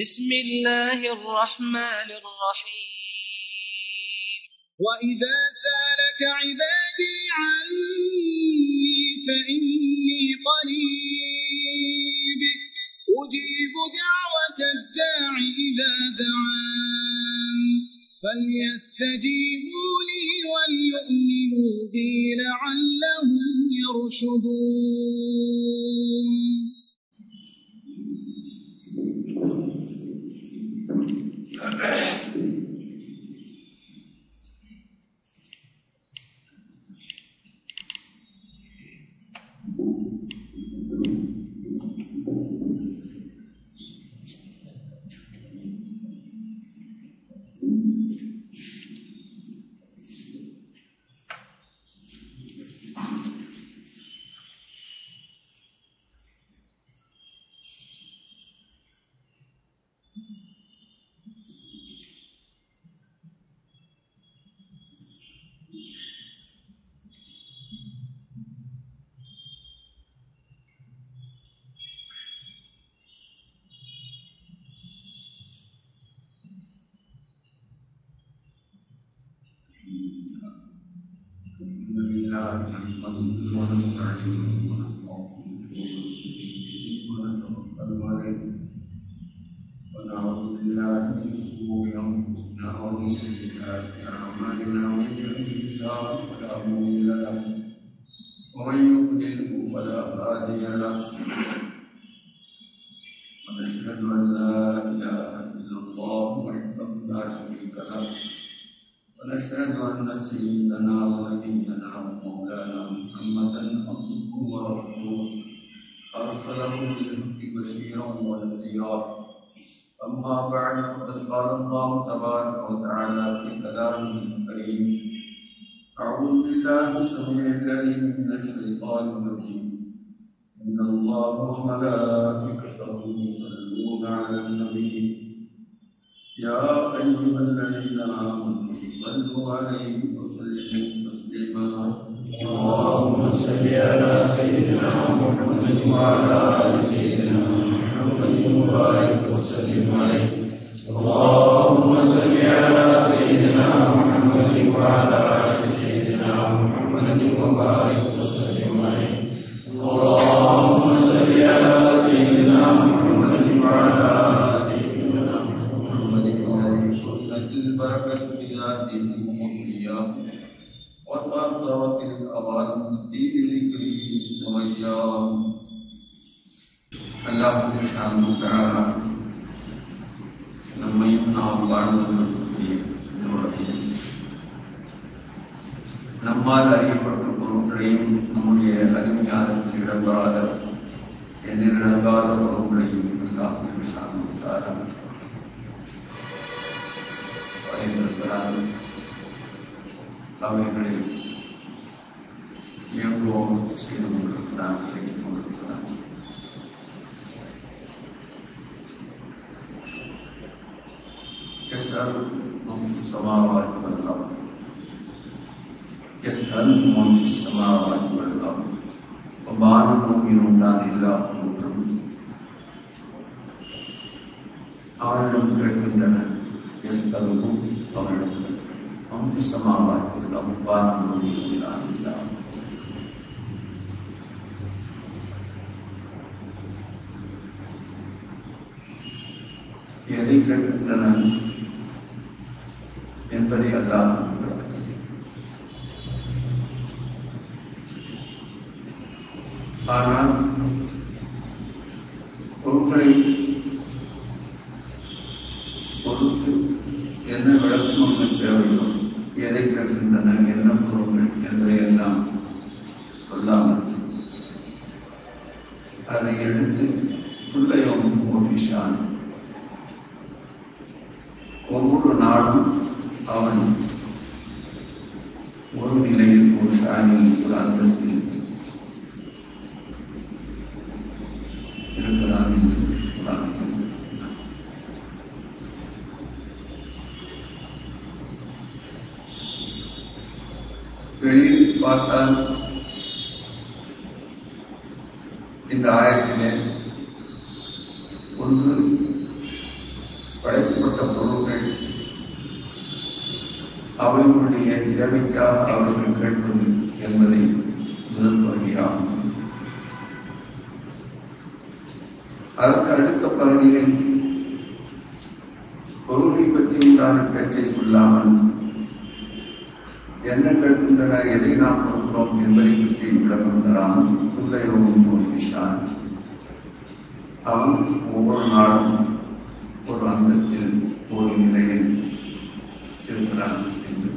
بسم الله الرحمن الرحيم. وإذا سألك عبادي عني فإني قريب. أجيب دعوة الداع إذا دعان. فليستجيبوا لي وليؤمنوا بي لعلهم يرشدون. ونعوذ بالله من شرور انفسنا ومن سيئات اعمالنا أن سيدنا ونبينا ومولانا محمدا عبده ورسوله. أرسله بالحق بشيرا ونذيرا. أما بعد فقد قال الله تبارك وتعالى في كلامه الكريم أعوذ بالله السميع العليم من الشيطان الرجيم. إن الله وملائكته يصلون على النبي. يا أيها الذين آمنوا صلوا عليه وسلموا تسليما. اللهم صل على سيدنا محمد وعلى آل سيدنا البركة بذاته وإياه وتأثرت الأوان في ذكره وإياه அல்லாஹ் சுப்ஹானஹு வ தஆலா நம்மையும் நாம் வாழ்ந்து கொண்டிருக்கக்கூடிய இந்த உலகில் நம்மால் அறியப்பட்ட பொருட்களையும் நம்முடைய அறிவிஞானத்தில் இடம்பெறாத எண்ணில் இடங்காத பொருட்களையும் அவைகளை இயங்குவோம் செய்து கொண்டிருக்கலாம் இயங்கிக் கொண்டிருக்கலாம் يسألهم في السماوات والأرض يسألهم في السماوات والأرض وما لهم من الله إلا قلوبهم أعلم كيف يسألهم أعلم கேட்கின்றன எஸ்தலுக்கும் அவனிடம் அம்பு சமாவாத்தில் அவ்வாறு உள்ளான் எதை கேட்கின்றன என்பதை அல்லாஹ் ஆனால் பொருட்களை பொறுத்து என்ன விளக்கம் நமக்கு தேவையோ எதை கேட்கின்றன என்ன பொருட்கள் என்பதை எல்லாம் சொல்லாமல் அதை எடுத்து பிள்ளையும் ஒபிஷான் ஒவ்வொரு நாளும் அவன் ஒரு நிலையில் ஒரு ஷானில் ஒரு அந்தஸ்தில் இருக்கிறான் என்று குர்ஆன் கூறுகிறது. வெளியில் பார்த்தால் இந்த ஆயத்திலே ஒன்று படைக்கப்பட்ட பொருள்கள் அவைகளுடைய தேவைக்காக அவர்கள் கேட்பது என்பதை முதல் பகுதியாகும் அதற்கு அடுத்த பகுதியில் பொருளை பற்றி உண்டான பேச்சை சொல்லாமல் என்ன கேட்கின்றன எதை நாம் கொடுக்கிறோம் என்பதை பற்றி விளக்கம் தராமல் உள்ளயோகம் விஷான் அவன் ஒவ்வொரு நாளும் ஒரு அந்தஸ்தில் ஒரு நிலையில் இருக்கிறான் என்று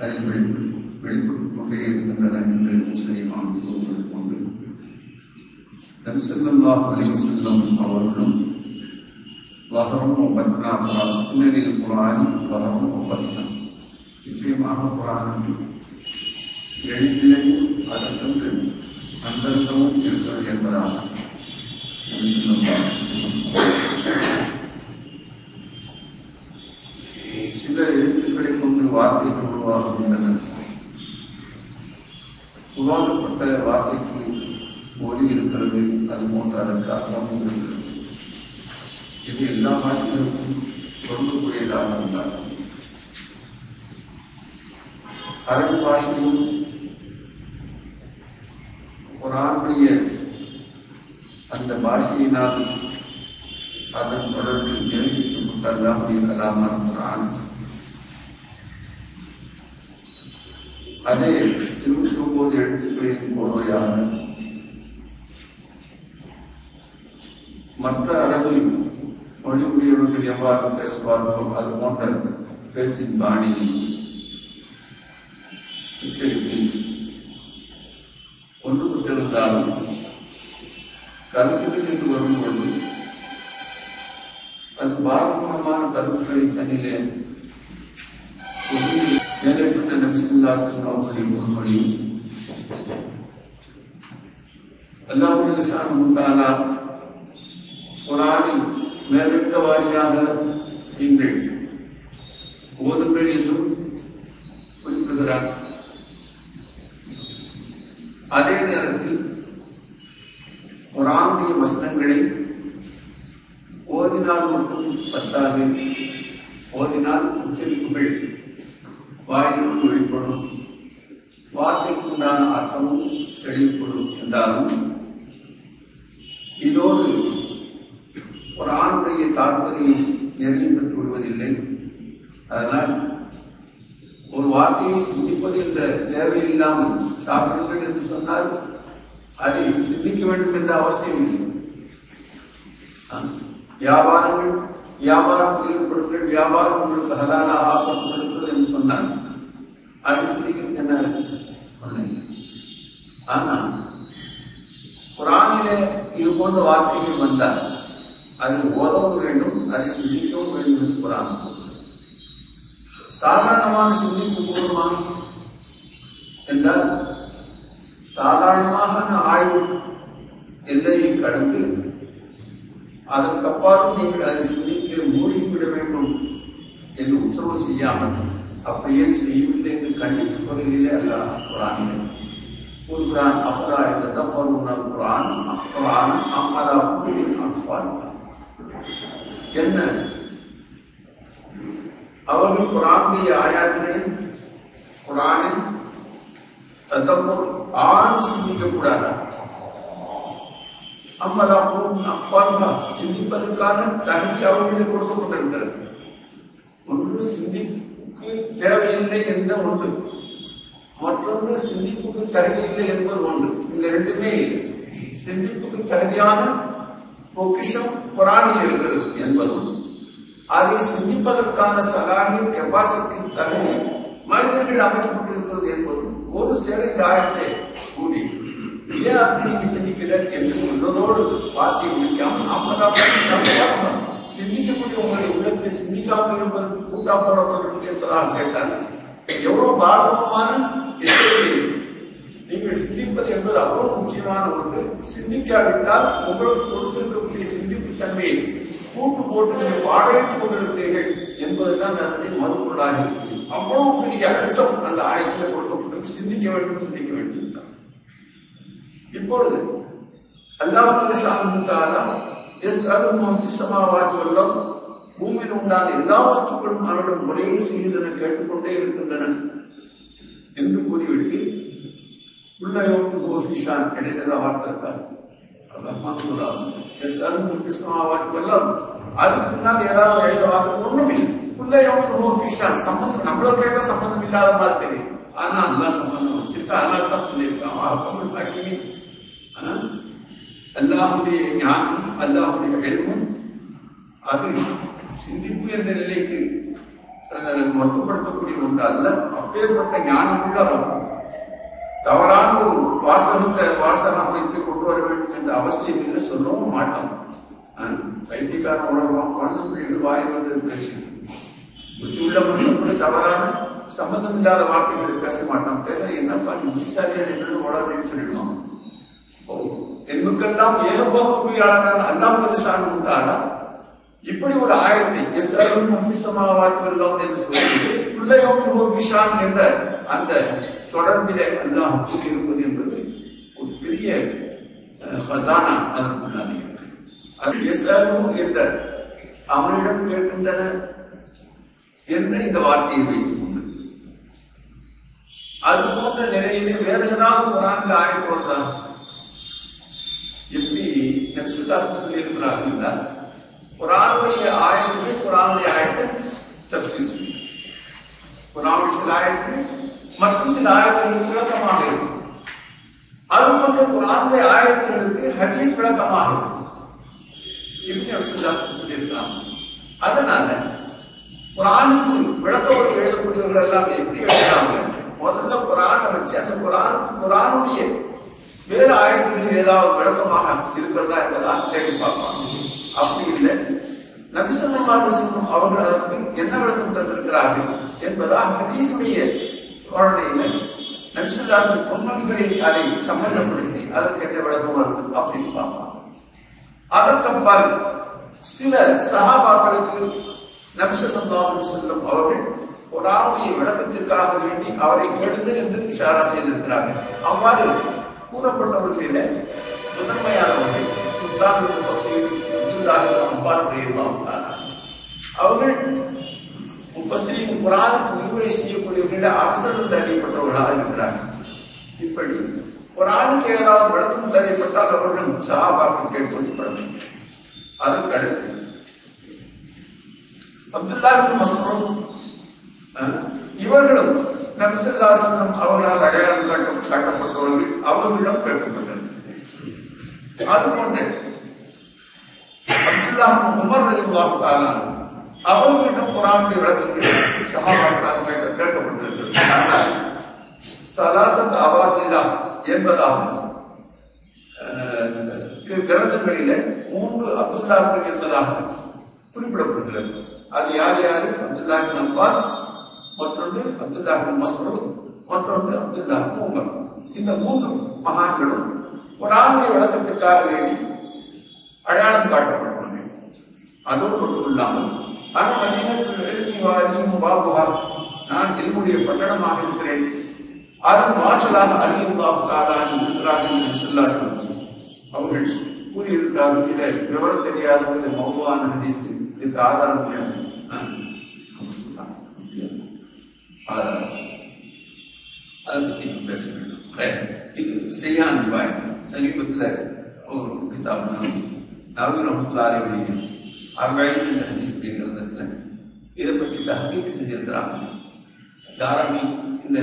வெளிப்பட்டு வெளிப்பட்டுக் கொண்டே இருக்கின்றன என்று முஸ்லிமான் கூறுவது கொண்டு நபிசல்லாஹ் அலைஹி செல்லம் அவர்களும் வகரம் ஒப்பத்னா புனரில் குரானி வகரம் ஒப்பத்னா நிச்சயமாக குரானுக்கு எளிநிலையும் அதற்கென்று அந்தரங்கமும் இருக்கிறது என்பதாக சில எழுத்துக்களை கொண்டு வார்த்தைகள் உருவாகுகின்றன உருவாக்கப்பட்ட வார்த்தைக்கு ஒலி இருக்கிறது அது போன்ற அதற்கு அர்த்தமும் இருக்கிறது இது எல்லா பாஷைகளுக்கும் பொருந்தக்கூடியதாக இருந்தாலும் அரபு பாஷையும் ஒரு ஆணுடைய அந்த பாஷையினால் அதன் தொடர்பில் நிரூபிக்கப்பட்ட அல்லாஹுடைய கலாமான குரான் அதே இருபத்தி ஒன்பது எழுத்துக்களின் பொறுமையாக மற்ற அரபில் மொழி உடையவர்கள் எவ்வாறு பேசுவார்களோ அது போன்ற பேச்சின் பாணியை உச்சரிப்பில் ஒன்றுபட்டிருந்தாலும் கருத்துக்கள் என்று வரும்பொழுது அது பாரம்பரியமான கருத்துக்களை தன்னிலே ஒதுங்கி மேலே சொன்ன நபிசுல்லாசன் அவர்களின் முன்மொழியும் அல்லாஹுடைய சாணம் குரானை மேலிட்ட வாரியாக நீங்கள் ஓதுங்கள் என்றும் குறிப்பிடுகிறார் அதே நேரத்தில் குரானுடைய வசனங்களை ஓதினால் மட்டும் பத்தாது ஓதினால் உச்சரிப்புகள் வாயில் வெளிப்படும் வார்த்தைக்கு உண்டான அர்த்தமும் வெளிப்படும் என்றாலும் இதோடு ஒரு ஆணுடைய தாற்பயம் நிறைய பெற்று விடுவதில்லை அதனால் ஒரு வார்த்தையை சிந்திப்பது என்ற தேவையில்லாமல் சாப்பிடுங்கள் என்று சொன்னால் அதை சிந்திக்க வேண்டும் என்ற அவசியம் இல்லை. வியாபாரங்கள் வியாபாரம் ஈடுபடுங்கள் வியாபாரம் உங்களுக்கு ஹலாலா ஆக்கப்பட்டிருக்கிறது என்று சொன்னால் அதை சிந்திக்கிறது என்ன? ஒண்ணு. ஆனால் குரானிலே இது போன்ற வார்த்தைகள் வந்தால் அது ஓதவும் வேண்டும் அதை சிந்திக்கவும் வேண்டும் என்று குரான் சாதாரணமான சிந்திப்பு பூர்வமா? என்றால் சாதாரணமாக ஆய்வு எல்லையை கடந்து அதற்கப்பாலும் நீங்கள் அதை சிந்திக்க மூழ்கிவிட வேண்டும் என்று உத்தரவு செய்யாமல் அப்படியே செய்யவில்லை என்று கண்டித்து குரலிலே அல்ல குரான். கூறுகிறான் அஃபலா இந்த தப்பருணர் குரான் குரான் அம்மதா குழுவின் அன்பான் என்ன? அவர்கள் குரானுடைய ஆயாத்தினை குரானின் தத்தப்பொருள் ஆழ்ந்து சிந்திக்க கூடாதா குழுவின் அன்பான்மா சிந்திப்பதற்கான தகுதி அவர்களை கொடுத்து கொண்டிருக்கிறது ஒன்று சிந்திக்கு தேவையில்லை என்ற ஒன்று. மற்றொன்று சிந்திப்புக்கு தகுதியில்லை என்பது ஒன்று. இந்த ரெண்டுமே இல்லை. சிந்திப்புக்கு தகுதியான பொக்கிஷம் குரானில் இருக்கிறது என்பது ஒன்று. அதை சிந்திப்பதற்கான சலாகிய கெப்பாசிட்டி தகுதி மனிதர்கள் அமைக்கப்பட்டிருக்கிறது என்பது ஒரு சேர இந்த ஆயத்தை கூறி ஏன் அப்படி நீங்க சிந்திக்கல என்று சொல்வதோடு வார்த்தையை முடிக்காமல் நாற்பதாம் சிந்திக்கக்கூடிய உங்களுடைய உள்ளத்தை சிந்திக்காமல் இருப்பதற்கு கூட்டா போடப்பட்டிருக்கு என்பதாக கேட்டால் எவ்வளவு பாரதமான நீங்கள் சிந்திப்பது என்பது அவ்வளவு முக்கியமான ஒன்று. சிந்திக்காவிட்டால் உங்களுக்கு கொடுத்திருக்கக்கூடிய சிந்திப்பு தன்மையை கூட்டு போட்டு நீங்கள் பாடழித்துக் கொண்டிருக்கிறீர்கள் என்பதுதான் அதனுடைய மறுபொருளாக இருக்கிறது. அவ்வளவு பெரிய அழுத்தம் அந்த ஆயத்தில் கொடுக்கப்பட்டது. சிந்திக்க வேண்டும் சிந்திக்க வேண்டும். இப்பொழுது அல்லாமல் சார்ந்தாலும் எஸ் அருண் அருமாவாற்றி வல்லம் பூமியில் உண்டான எல்லா வஸ்துக்களும் அவரிடம் முறையீடு செய்கின்றன கேட்டுக்கொண்டே இருக்கின்றன என்று கூறிவிட்டு உள்ளயோம் கோபிஷான் கிடைத்ததா வார்த்தை வல்லம் அதுக்கு முன்னால் ஏதாவது எழுத வார்த்தை ஒன்றும் இல்லை உள்ளயோம் கோபிஷான் சம்பந்தம் நம்மள கேட்ட சம்பந்தம் இல்லாத மாதிரி தெரியும். ஆனா அல்லாஹ் சம்பந்தம் வச்சிருக்கா அதனால தான் சொல்லியிருக்கான். அப்படி பாக்கியமே ஆனா அல்லாஹுடைய ஞானம் அல்லாஹுடைய எல்மும் அது சிந்திப்பு என்ற நிலைக்கு அதை மட்டுப்படுத்தக்கூடிய ஒன்று அல்ல. அப்பேற்பட்ட ஞானம் உள்ள ரப்பம். தவறான ஒரு வாசகத்தை வாசக அமைப்பை கொண்டு வர வேண்டும் என்ற அவசியம் இல்லை சொல்லவும் மாட்டோம். நான் வைத்தியக்காரன் உணர்வான் குழந்தை பிள்ளைகள் வாயில் வந்து பேசிட்டு புத்தி உள்ள மனுஷன் கூட தவறான சம்பந்தம் இல்லாத வார்த்தைகளை பேச மாட்டான் பேச என்னப்பா நீ புத்திசாலியா என்னன்னு உணர்றேன்னு சொல்லிடுவான். எண்ணுக்கெல்லாம் ஏகபோகியாளரான அல்லாஹ் வந்து சார்ந்தாரா இப்படி ஒரு ஆயத்தை எஸ் அருள் முஃபிசமாவாத்து வல்லோம் என்று சொல்லி குல்லையோமின் விஷான் என்ற அந்த தொடர்பிலே அல்லாம் கூறியிருப்பது என்பது ஒரு பெரிய ஹசானா அதற்கு அதற்குள்ளானே இருக்கு. அது எஸ் என்ற அவனிடம் கேட்கின்றன என்ற இந்த வார்த்தையை வைத்துக் கொண்டு அது போன்ற நிலையிலே வேற ஏதாவது குரான்ல ஆயத்து வருதா எப்படி நபிசுல்லாஸ் சொல்லி இருக்கிறார்கள் குரானுடைய ஆயத்துக்கு குரானுடைய ஆயத்தை தப்சீர் செய்யும் குரானுடைய சில ஆயத்துக்கு மற்றும் சில ஆயத்துகளுக்கு விளக்கமாக இருக்கும் அது போன்ற குரானுடைய ஆயத்துகளுக்கு ஹதீஸ் விளக்கமாக இருக்கும் இப்படி நபிசுல்லாஸ் சொல்லி இருக்கிறாங்க அதனால குரானுக்கு விளக்க எழுதக்கூடியவர்கள் எல்லாம் எப்படி எழுதினாங்க முதல்ல குரானை வச்சு அந்த குரானுக்கு குரானுடைய வேறு ஆயத்துகளில் ஏதாவது விளக்கமாக இருக்கிறதா என்பதா தேடி பார்ப்பாங்க அப்படி இல்லை. நபிசல்லமாக செல்லும் அவர்கள் அதற்கு என்ன விளக்கம் தந்திருக்கிறார்கள் என்பதா ஹதீசுடைய தோரணையில நபிசல்லாசன் பொன்மொழிகளை அதை சம்பந்தப்படுத்தி அதற்கு என்ன விளக்கம் வருது அப்படின்னு பார்ப்பாங்க அதற்கப்பால் சில சகாபாக்களுக்கு நபிசல்லாஹு செல்லும் அவர்கள் ஒரு ஆளுடைய விளக்கத்திற்காக வேண்டி அவரை கேளுங்கள் என்று இஷாரா செய்திருக்கிறார்கள். அவ்வாறு கூறப்பட்டவர்களிலே முதன்மையானவர்கள் சுல்தான் முஃபஸீர் அப்துல்லாஹ் அப்பாஸ் அவர்கள் முஃபஸீரின் குரானுக்கு விரிவுரை செய்யக்கூடியவர்களில் அரசர்கள் அறியப்பட்டவர்களாக இருக்கிறார்கள். இப்படி குரானுக்கு ஏதாவது விளக்கம் தேவைப்பட்டால் அவர்கள் சஹாபாக்கள் கேட்பது படம் அதற்கு அடுத்து அப்துல்லா இப்னு அஹ், இவர்களும் நபிசல்லாசனம் அவர்களால் அடையாளம் காட்ட காட்டப்பட்டவர்கள் அவர்களிடம் கேட்கப்பட்டனர். அதுபோன்று அப்துல்லா உமர் ரலியல்லாஹு தஆலா அவர்களிடம் குரானுடைய விளக்கங்கள் சஹாபாக்களால் கேட்கப்பட்டிருக்கிறது. சலாசத் அவாதில்லா என்பதாகும். அஹ், கிரந்தங்களிலே மூன்று அப்துல்லாக்கள் என்பதாக குறிப்பிடப்படுகிறது அது யார் யாரு? அப்துல்லா அப்பாஸ் மற்றொன்று அப்துல்லா இப்னு மற்றொன்று அப்துல்லா உமர். இந்த மூன்று மகான்களும் ஒரு குர்ஆனுடைய வழக்கத்திற்காக வேண்டி அடையாளம் காட்டப்பட்டுள்ளன அதோடு மட்டும் இல்லாமல் அன் மதீனத்துல் இல்மி நான் என்னுடைய பட்டணமாக இருக்கிறேன். அதன் வாசலாக அலியுல்லாஹு தஆலா இருக்கிறார்கள் என்று சொல்லாசன் அவர்கள் கூறியிருக்கிறார்கள். இதை விவரம் தெரியாதவர்கள் மௌவான ஹதீஸ் இதுக்கு ஆதாரம் கிடையாது ஆதாரம் அதை பற்றி இப்ப பேச வேண்டும் ஹே, இது செய்யான் ரிவாய் சமீபத்தில் ஒரு கிதாப் நவீன ரஹ்மத்துல்லாஹியுடைய அர்பாயின் என்ற ஹதீஸ் கிரந்தத்தில் இதை பற்றி தஹ்கீக் செஞ்சிருக்கிறாங்க தாராமி இந்த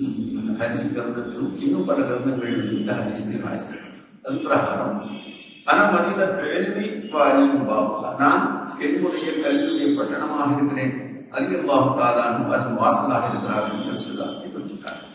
ம், ஹதீஸ் கிரந்தத்திலும் இன்னும் பல கிரந்தங்களிலும் இந்த ஹதீஸ் ரிவாய் அது பிரகாரம் ஆனால் மதினத் எழுதி வாலியும் பாபா நான் என்னுடைய கல்வியுடைய பட்டணமாக இருக்கிறேன் அலியல்லாஹு தாலான் அதன் வாசலாக இருக்கிறார்கள் என்று சொல்லி சொல்லியிருக்காங்க